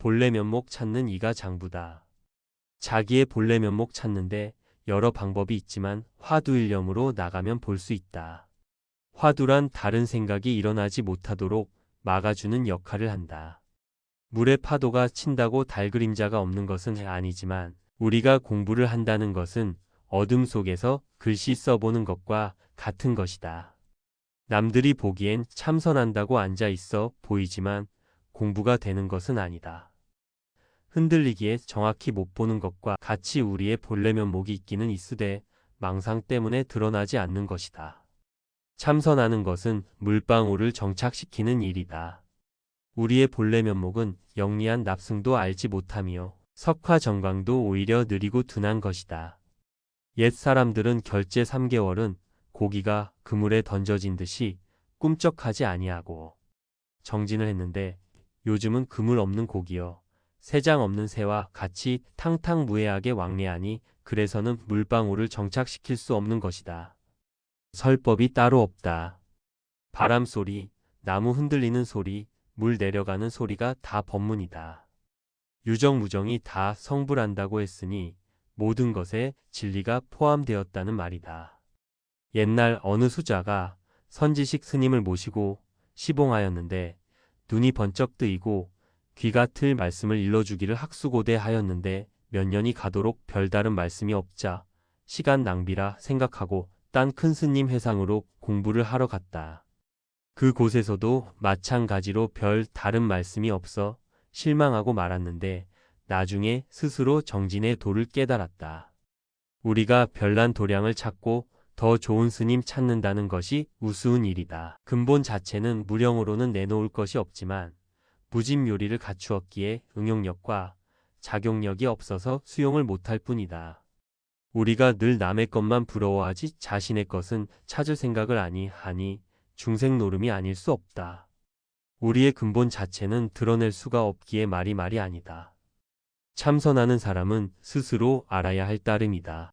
본래 면목 찾는 이가 장부다. 자기의 본래 면목 찾는데 여러 방법이 있지만 화두일념으로 나가면 볼 수 있다. 화두란 다른 생각이 일어나지 못하도록 막아주는 역할을 한다. 물의 파도가 친다고 달 그림자가 없는 것은 아니지만 우리가 공부를 한다는 것은 어둠 속에서 글씨 써보는 것과 같은 것이다. 남들이 보기엔 참선한다고 앉아 있어 보이지만 공부가 되는 것은 아니다. 흔들리기에 정확히 못 보는 것과 같이 우리의 본래 면목이 있기는 있으되 망상 때문에 드러나지 않는 것이다. 참선하는 것은 물방울을 정착시키는 일이다. 우리의 본래 면목은 영리한 납승도 알지 못하며 석화 정광도 오히려 느리고 둔한 것이다. 옛 사람들은 결제 3개월은 고기가 그물에 던져진 듯이 꿈쩍하지 아니하고 정진을 했는데 요즘은 그물 없는 고기여 새장 없는 새와 같이 탕탕무해하게 왕래하니 그래서는 물방울을 정착시킬 수 없는 것이다. 설법이 따로 없다. 바람 소리, 나무 흔들리는 소리, 물 내려가는 소리가 다 법문이다. 유정무정이 다 성불한다고 했으니 모든 것에 진리가 포함되었다는 말이다. 옛날 어느 수자가 선지식 스님을 모시고 시봉하였는데 눈이 번쩍 뜨이고 귀가 틀 말씀을 일러주기를 학수고대 하였는데 몇 년이 가도록 별다른 말씀이 없자 시간 낭비라 생각하고 딴 큰 스님 회상으로 공부를 하러 갔다. 그 곳에서도 마찬가지로 별 다른 말씀이 없어 실망하고 말았는데 나중에 스스로 정진의 도를 깨달았다. 우리가 별난 도량을 찾고 더 좋은 스님 찾는다는 것이 우스운 일이다. 근본 자체는 무령으로는 내놓을 것이 없지만 무진묘리를 갖추었기에 응용력과 작용력이 없어서 수용을 못할 뿐이다. 우리가 늘 남의 것만 부러워하지 자신의 것은 찾을 생각을 아니 하니 중생 노름이 아닐 수 없다. 우리의 근본 자체는 드러낼 수가 없기에 말이 말이 아니다. 참선하는 사람은 스스로 알아야 할 따름이다.